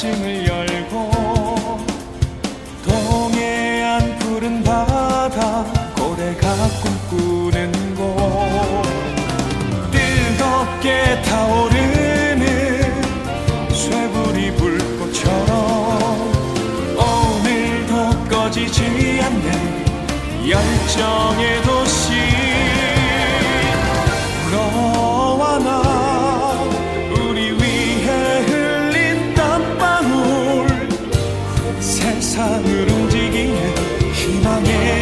가슴을 열고 동해안 푸른 바다 고래가 꿈꾸는 곳. 뜨겁게 타오르는 쇠불이 불꽃처럼 오늘도 꺼지지 않는 열정의 도시. 세상을 움직이는 희망의